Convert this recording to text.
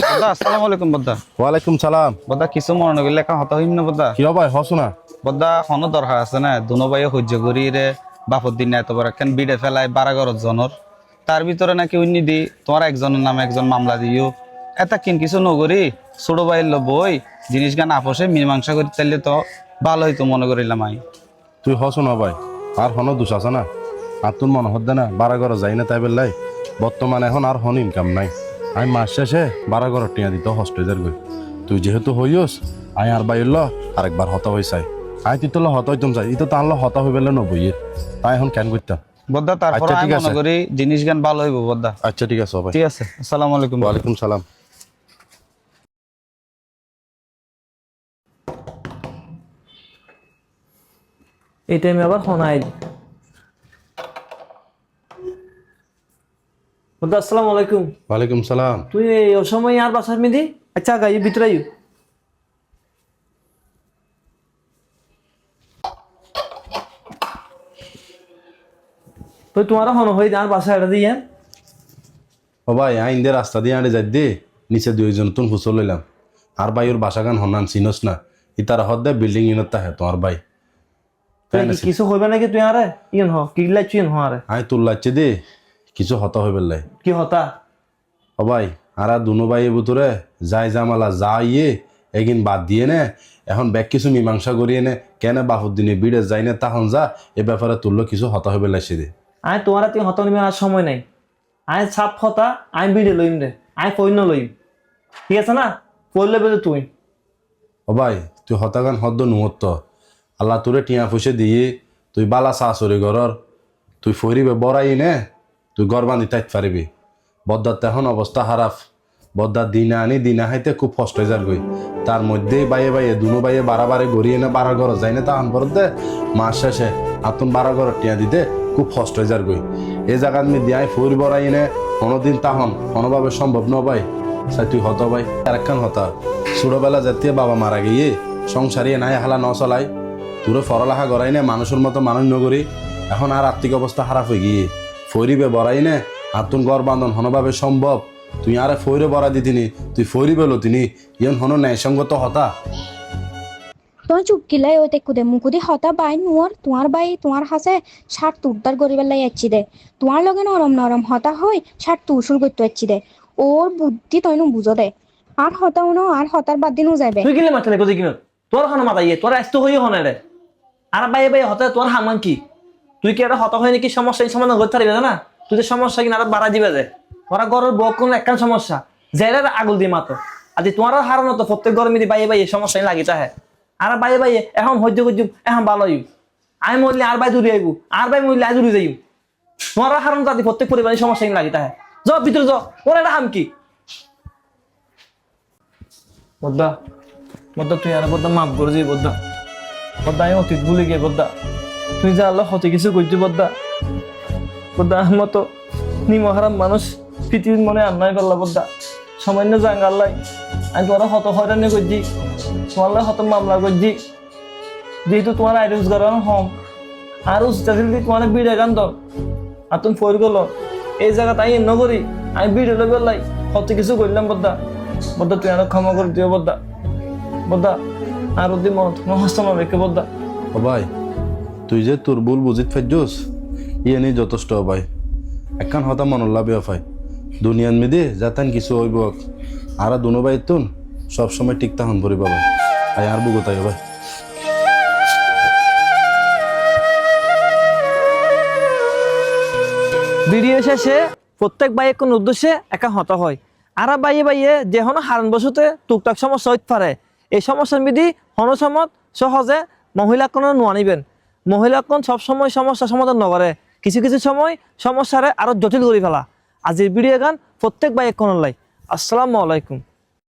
আসসালামু আলাইকুম বদ্দা। ওয়ালাইকুম সালাম। বদ্দা কিছু মনে নগিলে লেখা হতা হইম না বদ্দা? কি ভাই হসো না। বদ্দা হনো দরকার আছে না দুনো ভাইয়ে সহ্য করি রে বাপর দিন এত বড় কেন বিড়ে ফেলায় বারাগরত জনের তার ভিতরে নাকি অন্য দি তোমার একজনের নামে একজন মামলা দিও। এটা কিন কিছু নগরি ছোট লো বই জিনিস গান আপোষে মীমাংসা করি তাইলে তো ভালো হইতো মনে করিলাম আমি তুই হসো না ভাই। আর হনো দুষ আছে না। আর তোর মনে হদ্দে না বারা ঘর যাই না তাই বেলাই বর্তমানে এখন আর হন ইনকাম নাই। আমি মাস শেষে বারা ঘর টিয়া দিত হস্টেজার গই তুই যেহেতু হইস আই আর বাইর আরেকবার হতা হয়ে চাই। আই তুই তোলা হতা হইতাম চাই। ইতো তাহলে হতা হয়ে বেলে নবইয়ে তাই এখন কেন করতাম বদ্দা তারপর আচ্ছা, আমি ঠিক মনে আছে। করি জিনিস গান ভালো হইব বদ্দা। আচ্ছা ঠিক আছে ভাই ঠিক আছে আসসালামু আলাইকুম। ওয়ালাইকুম সালাম। এই টাইমে আবার হনাই বন্ধু আসসালামু আলাইকুম। ওয়ালাইকুম সালাম। তুই এই আর বাসার মিদি আচ্ছা গাই ভিতরে আইও তুই তোমার হন হই আর বাসা এটা দিয়ে ও ভাই আইন দিয়ে রাস্তা দিয়ে আড়ে যাই দে। নিচে দুইজন তুন ফুসল লইলাম। আর ভাই ওর বাসাগান হনান চিনস না। ইতার হদ দে বিল্ডিং ইনত তাহে তোমার ভাই। কিছু হইবে নাকি তুই আরে? ইন হ কি লাইছ ইন হ আরে। আই তোর লাগছে দে। কিছু হতা হইবে লাই কি হতা? ও ভাই আর দুনো ভাই বুতুরে যাই জামালা যা ইয়ে এগিন বাদ দিয়ে নে? এখন ব্যাগ কিছু মীমাংসা করিয়ে নে কেন বাহুর দিনে বিড়ে যাই না তাহন যা এ ব্যাপারে তুললো কিছু হতা হইবে লাইছে দে। আই তোমার তুই হতা নিবে আর সময় নাই। আই ছাপ হতা আই বিড়ে লইম রে আই কইন লইম ঠিক আছে না? পড়লে বেজে তুই ও ভাই তুই হতাগান হদ্দ নুমত্ত। আল্লাহ তোরে টিয়া পয়সা দিয়ে তুই বালা চরি ঘরর তুই ফরিবে বড়াই নে? তুই গর বান্ধি তাইত পারিবি। বদ্দার তেহন অবস্থা হারাফ বদ্দার দিনা আনি, দিনা হাইতে খুব কষ্ট হয়ে যার গই। তার মধ্যেই বাইয়ে বাইয়ে, দুনো বাইয়ে বারাবারে গড়িয়ে না বারা ঘর যাই না তাহান পর দে। মাস শেষে আতুন বারা ঘর টিয়া দিতে খুব কষ্ট হয়ে যার গই। এই জায়গাত মি দিয়াই ফরি বড়াই নে কোনোদিন তাহন কোনোভাবে সম্ভব ন ভাই সাই তুই হত ভাই আর একখান হতা। ছোটবেলা জাতীয় বাবা মারা গিয়ে সংসারিয়ে নাই হালা ন চলাই। তোরে ফরলাহা গড়াই নে মানুষের মতো মানুষ নগরী। এখন আর আর্থিক অবস্থা খারাপ হয়ে গিয়ে। ফরিবে বড়াই নে আর তুন গড় বান্ধন হনভাবে সম্ভব। তুই আরে ফইরে বড়া দিতিনি তুই ফরিবে লতিনি ইয়ন হন ন্যায়সঙ্গত হতা। তই চুপ কিলাই ওই তেকুদে মুকুদি হতা বাই নোয়ার তোমার বাই তোমার হাসে শার্ট তুরদার গরিবের লাই আচ্ছি দে। তোমার লগে নরম নরম হতা হই শার্ট তুরসুর করতে আচ্ছি দে। ওর বুদ্ধি তই নো বুঝো দে। আর হতা উনো আর হতার বাদ দিনও যাবে তুই কিলে মাথা লেগে কিনো তোর খানা মাথা ইয়ে তোর আসতে হই হনে রে। আর বাইয়ে বাইয়ে হতে তোর হামান কি? তুই কি এটা হত হয় নাকি সমস্যা? এই সমাধান করতে পারবি না? তুই সমস্যা কিনা আরও বাড়া দিবে যে। তোরা ঘরের বউ কোন একখান সমস্যা। জেলের আগুল দিয়ে মাতো। আজ তোমার হারানো তো প্রত্যেক গরমে বাইয়ে বাইয়ে সমস্যা লাগিতে হয় আর বাইয়ে বাইয়ে এখন সহ্য করছুম এখন ভালো হইব। আমি মরলে আর বাই দূরে আইব আর বাই মরলে আই দূরে যাইব। তোমার হারানো তাদের প্রত্যেক পরিবারের সমস্যা লাগিতে হয় য ভিতরে য ওর একটা হাম কি? বদ্দা বদ্দা, তুই আর বদ্দা মাফ করে দিই বদ্দা। বদ্দা, আমি অতীত ভুলে গিয়ে বদ্দা। তুই যা আল্লাহ হতে কিছু করছি বদ্দা বদ্দা মতো নিমহারাম মানুষ পৃথিবীর মনে আন্যায় করলা বদ্দা সামান্য জাঙ্গাল্লাই আমি তোমার হত হয়রানি করছি, তোমার হত মামলা করছি। যেহেতু তোমার আই রোজগার হম আর উস্তা দিল তোমার বিড়ে গান দর আর তুমি ফোর গেলো এই জায়গা তাই এন্ন করি, আমি বিড়ে লাই হত কিছু করলাম বদ্দা বদ্দা তুই আর ক্ষমা করে দিও বদ্দা বদ্দা আর ওদি মত মহস্ত রেখে বদ্দা ভাই তুই যে তোর ভুল বুঝিত ফেজোস ইয়ে নেই যথেষ্ট ভাই একখান হতা মনল্লা বেয়া ফাই দুনিয়ান মেদে যাতান কিছু হইব। আর দুনো ভাই তুন সবসময় ঠিক তাহন ভরিবা ভাই তাই আর বুগো তাই ভাই ভিডিও শেষে প্রত্যেক বাইয়ে কোন উদ্দেশ্যে একা হতা হয়। আর বাইয়ে বাইয়ে যে হনো হারণ বসতে টুকটাক সমস্যা হইতে পারে। এই সমস্যার বিধি হনসমত সহজে মহিলা কোনো নোয়া নিবেন। মহিলা কোন সবসময় সমস্যা সমাধান নকরে কিছু কিছু সময় সমস্যারে আরও জটিল করে ফেলা। আজির ভিডিও গান কোন লাই আসসালামু আলাইকুম।